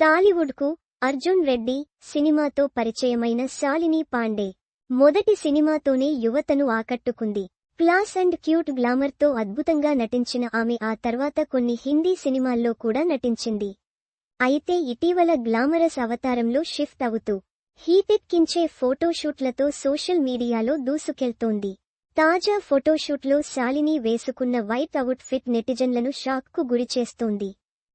టాలీవుడ్కు అర్జున్ రెడ్డి సినిమాతో పరిచయమైన శాలిని పాండే మొదటి సినిమాతోనే యువతను ఆకట్టుకుంది. క్లాస్ అండ్ క్యూట్ గ్లామర్తో అద్భుతంగా నటించిన ఆమె ఆ తర్వాత కొన్ని హిందీ సినిమాల్లో కూడా నటించింది. అయితే ఇటీవల గ్లామరస్ అవతారంలో షిఫ్ట్ అవుతూ హీటెక్కించే ఫోటోషూట్లతో సోషల్ మీడియాలో దూసుకెళ్తోంది. తాజా ఫోటోషూట్లో శాలిని వేసుకున్న వైట్ అవుట్ ఫిట్ నెటిజన్లను షాక్కు గురిచేస్తోంది.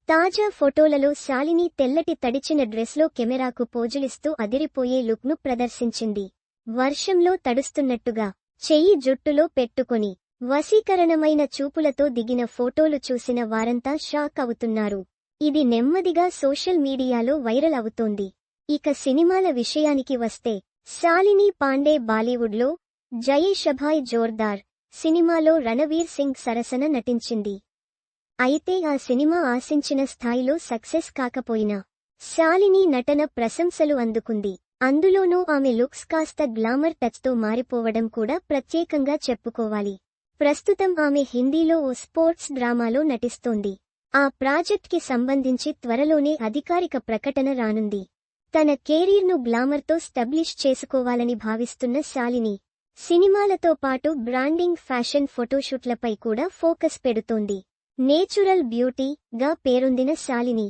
తాజా ఫోటోలలో శాలిని తెల్లటి తడిచిన డ్రెస్లో కెమెరాకు పోజులిస్తూ అదిరిపోయే లుక్ను ప్రదర్శించింది. వర్షంలో తడుస్తున్నట్టుగా చెయ్యి జుట్టులో పెట్టుకొని వశీకరణమైన చూపులతో దిగిన ఫోటోలు చూసిన వారంతా షాక్ అవుతున్నారు. ఇది నెమ్మదిగా సోషల్ మీడియాలో వైరల్ అవుతోంది. ఇక సినిమాల విషయానికి వస్తే శాలిని పాండే బాలీవుడ్లో జయే షభాయ్ జోర్దార్ సినిమాలో రణవీర్ సింగ్ సరసన నటించింది. అయితే ఆ సినిమా ఆశించిన స్థాయిలో సక్సెస్ కాకపోయినా శాలిని నటన ప్రశంసలు అందుకుంది. అందులోనూ ఆమె లుక్స్ కాస్త గ్లామర్ టచ్తో మారిపోవడం కూడా ప్రత్యేకంగా చెప్పుకోవాలి. ప్రస్తుతం ఆమె హిందీలో ఓ స్పోర్ట్స్ డ్రామాలో నటిస్తోంది. ఆ ప్రాజెక్ట్కి సంబంధించి త్వరలోనే అధికారిక ప్రకటన రానుంది. తన కెరీర్ను గ్లామర్తో స్టబ్లిష్ చేసుకోవాలని భావిస్తున్న శాలిని సినిమాలతో పాటు బ్రాండింగ్ ఫ్యాషన్ ఫోటోషూట్లపై కూడా ఫోకస్ పెడుతోంది. నేచురల్ బ్యూటీ గా పేరొందిన శాలిని.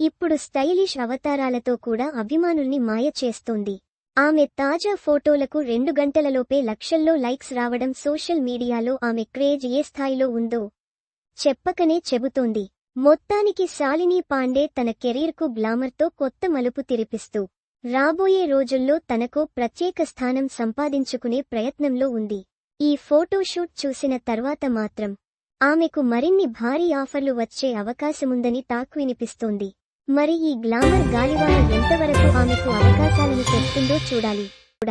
ఇప్పుడు స్టైలిష్ అవతారాలతో కూడా అభిమానుల్ని మాయ చేస్తోంది. ఆమె తాజా ఫోటోలకు రెండు గంటలలోపే లక్షల్లో లైక్స్ రావడం సోషల్ మీడియాలో ఆమె క్రేజ్ ఏ స్థాయిలో ఉందో చెప్పకనే చెబుతోంది. మొత్తానికి శాలిని పాండే తన కెరీర్కు గ్లామర్తో కొత్త మలుపు తిరిపిస్తూ రాబోయే రోజుల్లో తనకో ప్రత్యేక స్థానం సంపాదించుకునే ప్రయత్నంలో ఉంది. ఈ ఫోటోషూట్ చూసిన తర్వాత మాత్రం ఆమెకు మరిన్ని భారీ ఆఫర్లు వచ్చే అవకాశముందని టాక్ వినిపిస్తోంది. మరి ఈ గ్లామర్ గాలివాన ఎంతవరకు ఆమెకు అవకాశాలను తెస్తుందో చూడాలి.